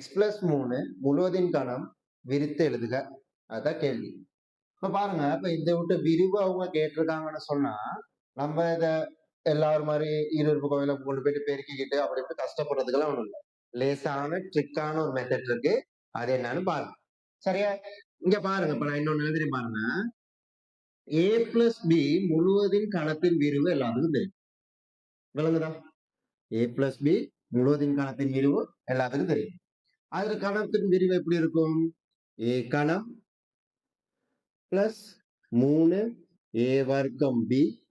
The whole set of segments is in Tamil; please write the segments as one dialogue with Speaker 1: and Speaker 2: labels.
Speaker 1: எக்ஸ் பிளஸ் மூணு முழுவதின் கணம் விரித்து எழுதுக. அதான் கேள்வி. இப்போ பாருங்க இப்ப இந்த விட்டு விரிவு அவங்க கேட்டிருக்காங்கன்னு சொன்னா நம்ம இத எல்லாரும் மாதிரி ஈரோடு கோவில கொண்டு போயிட்டு பெருக்கிக்கிட்டு அப்படி இப்படி கஷ்டப்படுறதுக்கெல்லாம் ஒண்ணும் இல்லை. லேசான ட்ரிக்கான ஒரு மெத்தட் இருக்கு. அது என்னன்னு பாருங்க. சரியா? இங்க பாருங்க இப்ப நான் இன்னொன்னு எழுதி பாருங்க. ஏ பிளஸ் பி முழுவதின் கணத்தின் விரிவு எல்லாத்துக்கும் தெரியும். விளங்குதா? ஏ பிளஸ் பி முழுவதின் கணத்தின் விரிவு எல்லாத்துக்கும் தெரியும். அதுல கணத்தின் விரிவு எப்படி இருக்கும்? ஏ கணம் பிளஸ் மூணு ஏ வர்க்கம் பி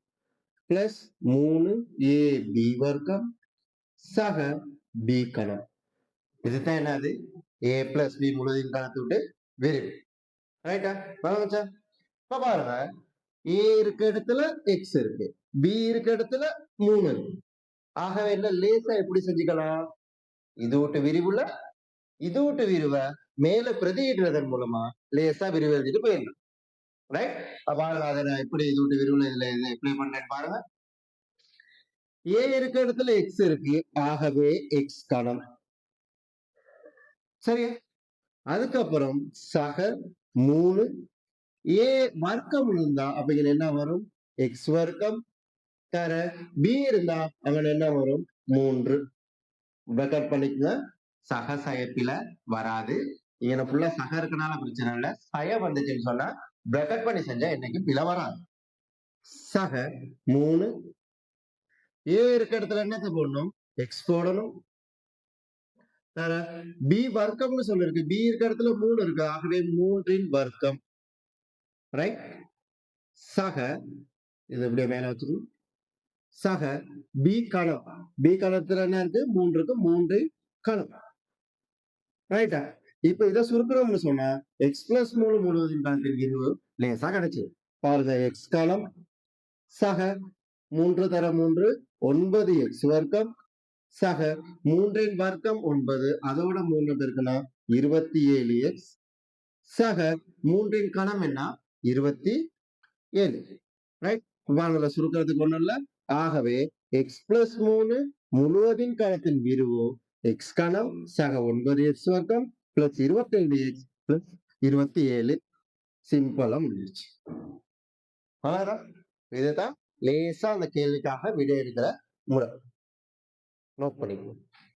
Speaker 1: பிளஸ் மூணு ஏ பி வர்க்கம் சக பி கணம். இதுதான் என்னது? ஏ பிளஸ் பி முழுவதின் கணத்து விட்டு விரிவு. ரைட்டா வணக்கம் இப்ப பாருங்க. ஏ இருக்க இடத்துல எக்ஸ் இருக்கு. பி இருக்க இடத்துல மூணு இருக்கு. ஆகவே என்ன? லேசா எப்படி செஞ்சுக்கலாம்? இது விட்டு விரிவுல இது விட்டு விரிவை மேல பிரதியிடுறதன் மூலமா லேசா விரிவு எழுதிட்டு போயிடலாம். ரைட் அப்ப அதை நான் எப்படி இது விட்டு விரிவுல இதுல இதை எப்படி பண்றேன்னு பாருங்க. ஏ இருக்க இடத்துல எக்ஸ் இருக்கு. ஆகவே எக்ஸ் கணம் சரியா? அதுக்கப்புறம் சக மூணு. ஏ வர்க்கம் இருந்தா அப்ப இங்க என்ன வரும்? எக்ஸ் வர்க்கம். தர பி இருந்தா அங்க என்ன வரும்? மூன்று. பிரக்கட் பண்ணிக்கங்க. சக சயப்பில வராது. இங்க ஃபுல்லா சக இருக்கனால பிரச்சனை இல்ல. சய வந்துச்சுன்னு சொன்னா பிரக்கட் பண்ணி செஞ்சா என்னைக்கு பிழை வராது. சக மூணு. ஏ இருக்க இடத்துல என்னத்தை போடணும்? எக்ஸ் போடணும். பி வர்க்கம்னு சொல்லிருக்கு. பி இருக்க இடத்துல மூணு இருக்கு. ஆகவே மூன்றின் வர்க்கம். ரைட் சக இது இப்படியே மேல வச்சுக்கணும். சக பி கணம். பி கணத்துல என்ன இருக்கு? மூன்று இருக்கு. மூன்று கணம். ரைட்டா இப்ப இதை சுருக்கிறோம்னு சொன்னா எக்ஸ் பிளஸ் மூணு முழுவதின் கணத்தின் லேசா கிடைச்சு. பாருங்க எக்ஸ் காலம் சக மூன்று தர மூன்று ஒன்பது எக்ஸ் வர்க்கம் சக மூன்றின் வர்க்கம் ஒன்பது. அதோட மூன்று இருக்குன்னா இருபத்தி ஏழு எக்ஸ் சக மூன்றின் கணம் என்ன? இருபத்தி ஏழு. ரைட் வாங்கல சுருக்கிறதுக்கு ஒண்ணும் இல்லை. ஆகவே எக்ஸ் பிளஸ் மூணு முழுவதின் கணத்தின் விரிவு எக்ஸ் கணம் சக ஒன்பது எக்ஸ் வர்க்கம் பிளஸ் இருபத்தி ஏழு எக்ஸ் பிளஸ் இருபத்தி ஏழு சிம்பிளா முடிஞ்சிருச்சு அவ்வளவுதான் இதுதான் லேசா அந்த கேள்விக்காக விடை இருக்கிற முறை நோட் பண்ணிக்கணும்